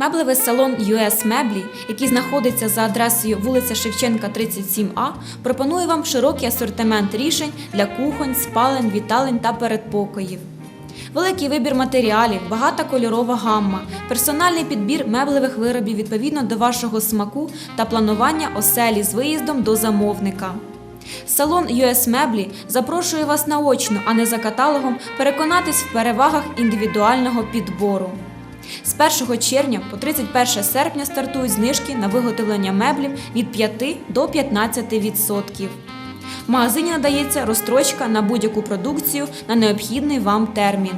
Меблевий салон US Меблі, який знаходиться за адресою вулиця Шевченка, 37А, пропонує вам широкий асортимент рішень для кухонь, спалень, віталень та передпокоїв. Великий вибір матеріалів, багата кольорова гамма, персональний підбір меблевих виробів відповідно до вашого смаку та планування оселі з виїздом до замовника. Салон US Меблі запрошує вас наочно, а не за каталогом, переконатись в перевагах індивідуального підбору. З 1 червня по 31 серпня стартують знижки на виготовлення меблів від 5 до 15%. В магазині надається розстрочка на будь-яку продукцію на необхідний вам термін.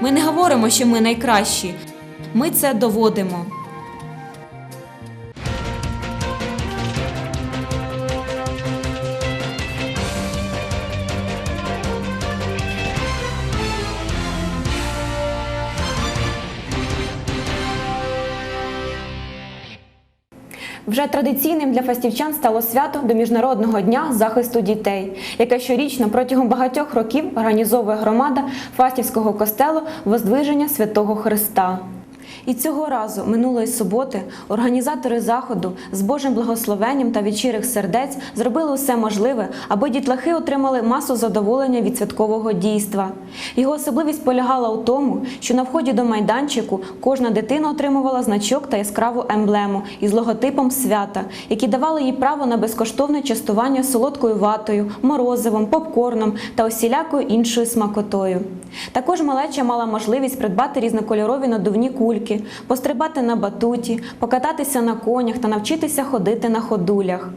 Ми не говоримо, що ми найкращі. Ми це доводимо. Вже традиційним для фастівчан стало свято до Міжнародного дня захисту дітей, яке щорічно протягом багатьох років організовує громада Фастівського костелу Воздвиження Святого Христа. І цього разу, минулої суботи, організатори заходу з Божим благословенням та від щирих сердець зробили усе можливе, аби дітлахи отримали масу задоволення від святкового дійства. Його особливість полягала у тому, що на вході до майданчику кожна дитина отримувала значок та яскраву емблему із логотипом свята, які давали їй право на безкоштовне частування солодкою ватою, морозивом, попкорном та усілякою іншою смакотою. Також малеча мала можливість придбати різнокольорові надувні кульки, пострибати на батуті, покататися на конях та навчитися ходити на ходулях.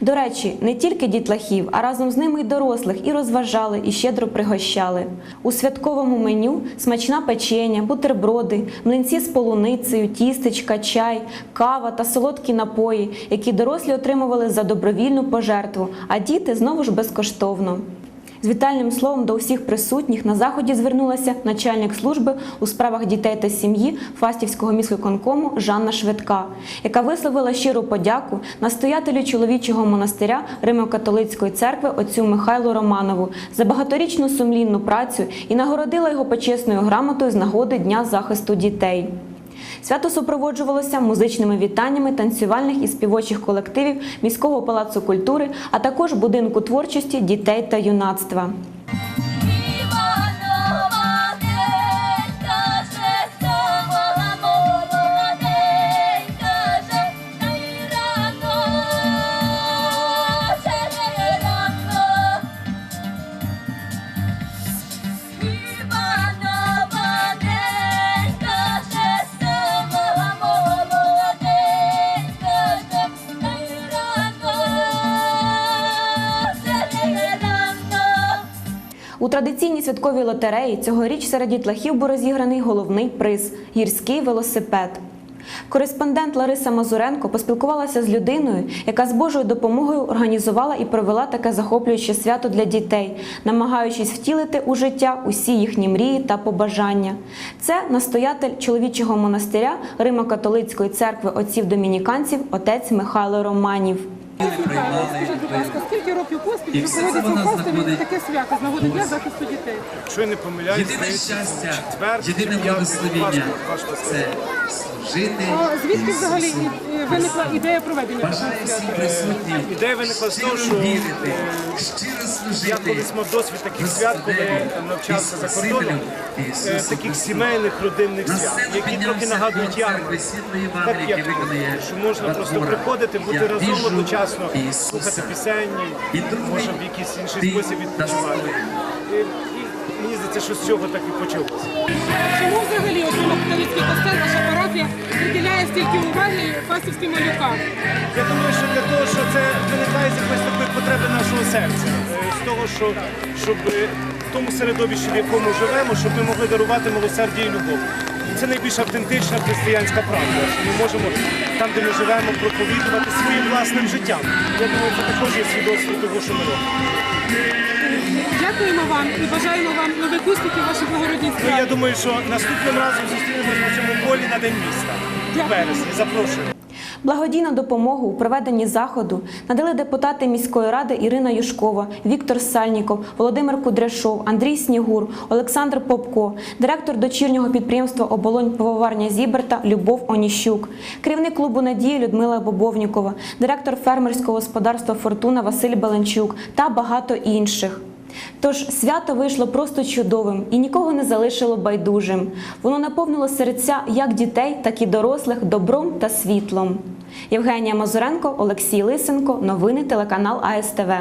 До речі, не тільки дітлахів, а разом з ними й дорослих і розважали, і щедро пригощали. У святковому меню смачна печення, бутерброди, млинці з полуницею, тістечка, чай, кава та солодкі напої, які дорослі отримували за добровільну пожертву, а діти знову ж безкоштовно. З вітальним словом до усіх присутніх на заході звернулася начальник служби у справах дітей та сім'ї Фастівського міськвиконкому Жанна Швидка, яка висловила щиру подяку настоятелю чоловічого монастиря Римо-католицької церкви отцю Михайлу Романову за багаторічну сумлінну працю і нагородила його почесною грамотою з нагоди Дня захисту дітей. Свято супроводжувалося музичними вітаннями танцювальних і співочих колективів міського палацу культури, а також будинку творчості дітей та юнацтва. У традиційній святковій лотереї цьогоріч серед дітлахів був розіграний головний приз гірський велосипед. Кореспондент Лариса Мазуренко поспілкувалася з людиною, яка з Божою допомогою організувала і провела таке захоплююче свято для дітей, намагаючись втілити у життя усі їхні мрії та побажання. Це настоятель чоловічого монастиря Римо-католицької церкви отців домініканців отець Михайло Романів. Скажіть, будь ласка, скільки років поспіль І ви все проводите у Фастові таке свято з нагоди Дня захисту дітей? Якщо я не помиляюсь, Єдине щастя, єдине благословіння важко- важко це. Служити. А звідки взагалі е, виникла ідея проведення Бажаю всім присутнім Ідея виникла з того, що, вірити, щиро Я колись мав досвід таких свят, коли навчався за кордоном, е, таких сімейних родинних свят, які трохи нагадують хор ярмарку. Так який виконує що можна просто приходити, бути разом одночасно, слухати пісень, може в якийсь інший спосіб відпочивати. Мені здається, що з цього так і почалося. Чому взагалі католицький костел, ваша парафія приділяє стільки уваги фасівським малюкам? Я думаю, що для того, що це виникає з якоїсь такої потреби нашого серця, Е, з того, що щоб в тому середовищі, в якому живемо, щоб ми могли дарувати милосердя і любов. Це найбільш автентична християнська правда. що Ми можемо там, де ми живемо, проповідувати своїм власним життям. Я думаю, це також є свідоцтво того, що ми робимо. Дякуємо вам і бажаємо вам нових успіхів ваших благородній Ну, я думаю, що наступним разом зустрінемось на цьому полі на День міста. В Березні вересні. Благодійну допомогу у проведенні заходу надали депутати міської ради Ірина Юшкова, Віктор Сальніков, Володимир Кудряшов, Андрій Снігур, Олександр Попко, директор дочірнього підприємства Оболонь пивоварня Зіберта Любов Оніщук, керівник клубу Надії Людмила Бобовнікова, директор фермерського господарства Фортуна Василь Баланчук та багато інших. Тож свято вийшло просто чудовим і нікого не залишило байдужим. Воно наповнило серця як дітей, так і дорослих добром та світлом. Євгенія Мазуренко, Олексій Лисенко. Новини телеканал АСТВ.